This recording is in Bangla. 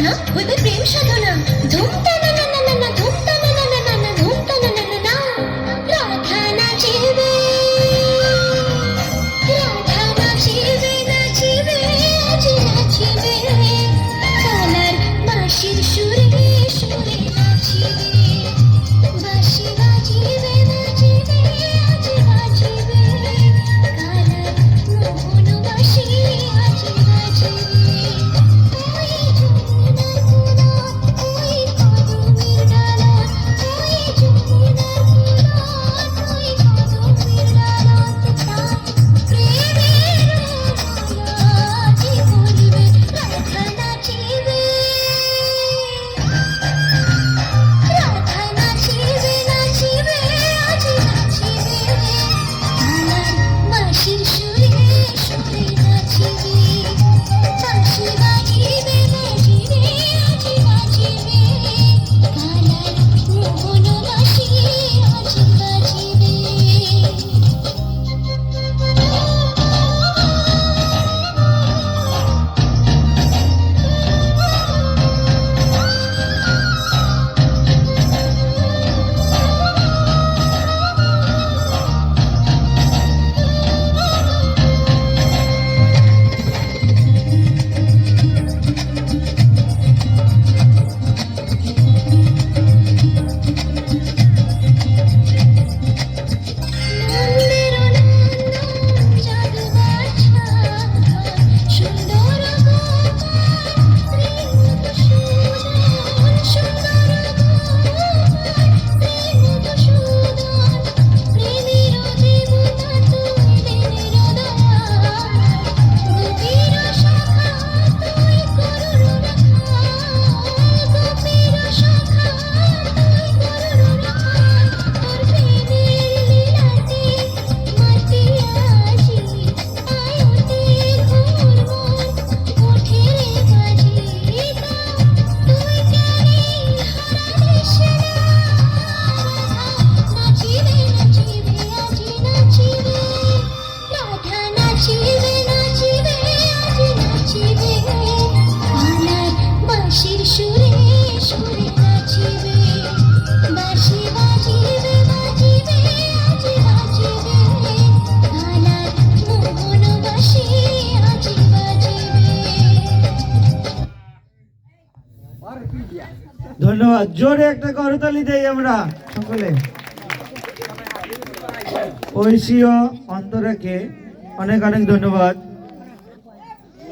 সাধনা হইবে প্রেম সাধনা। ধন্যবাদ। জোরে একটা করতালি দেই আমরা সকলে। ঐশীয় অন্তরাকে অনেক অনেক ধন্যবাদ।